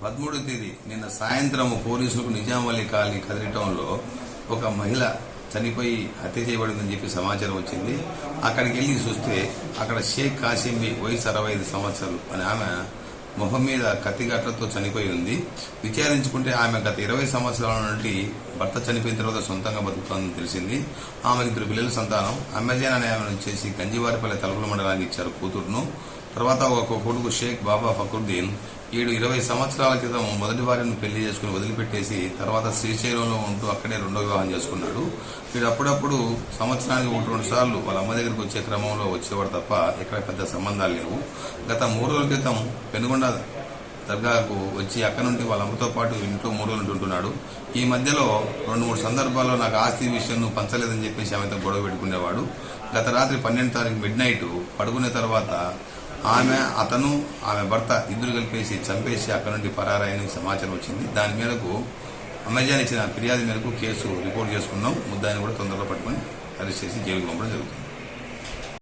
తేదీ నిన్న సాయంత్రం పోలీసులకు నిజాంవల్లి కాలనీ కదిరి టౌన్లో ఒక మహిళ చనిపోయి హత్య చేయబడిందని చెప్పి సమాచారం వచ్చింది. అక్కడికి వెళ్ళి చూస్తే అక్కడ షేక్ కాసింబి వయసు అరవై ఐదు సంవత్సరాలు. అని ఆమె మొహం మీద కత్తిగట్లతో చనిపోయి ఉంది. విచారించుకుంటే ఆమె గత ఇరవై సంవత్సరాల నుండి భర్త చనిపోయిన తర్వాత సొంతంగా బతుకుతోందని తెలిసింది. ఆమెకి ఇద్దరు పిల్లల సంతానం. అమెజాన్ అనే ఆమెను చేసి గంజివారిపల్లి తలుపుల మండలానికి ఇచ్చారు కూతురును. తర్వాత ఒక కొడుకు షేక్ బాబా ఫకరుద్దీన్ ఈడు ఇరవై సంవత్సరాల క్రితం మొదటి భార్యను పెళ్ళి చేసుకుని వదిలిపెట్టేసి తర్వాత శ్రీశైలంలో ఉంటూ అక్కడే రెండో వివాహం చేసుకున్నాడు. వీడు అప్పుడప్పుడు సంవత్సరానికి ఒకటి రెండు సార్లు వాళ్ళ అమ్మ దగ్గరికి వచ్చే క్రమంలో వచ్చేవాడు తప్ప ఎక్కడ పెద్ద సంబంధాలు లేవు. గత మూడు రోజుల క్రితం పెనుగొండ దర్గాకు వచ్చి అక్కడ నుండి వాళ్ళ అమ్మతో పాటు ఇంట్లో మూడు రోజులు ఉంటున్నాడు. ఈ మధ్యలో రెండు మూడు సందర్భాల్లో నాకు ఆస్తి విషయం నువ్వు పంచలేదని చెప్పేసి ఆమెతో గొడవ పెట్టుకునేవాడు. గత రాత్రి పన్నెండు తారీఖు మిడ్ నైట్ పడుకునే తర్వాత ఆమె అతను ఆమె భర్త ఇద్దరు కలిపేసి చంపేసి అక్కడ నుండి పరారైన సమాచారం వచ్చింది. దాని మేరకు అమెజాన్ ఇచ్చిన ఫిర్యాదు మేరకు కేసు రిపోర్ట్ చేసుకున్నాం. ముద్దాయిని కూడా తొందరలో పట్టుకొని అరెస్ట్ చేసి జైలుకు పంపడం జరుగుతుంది.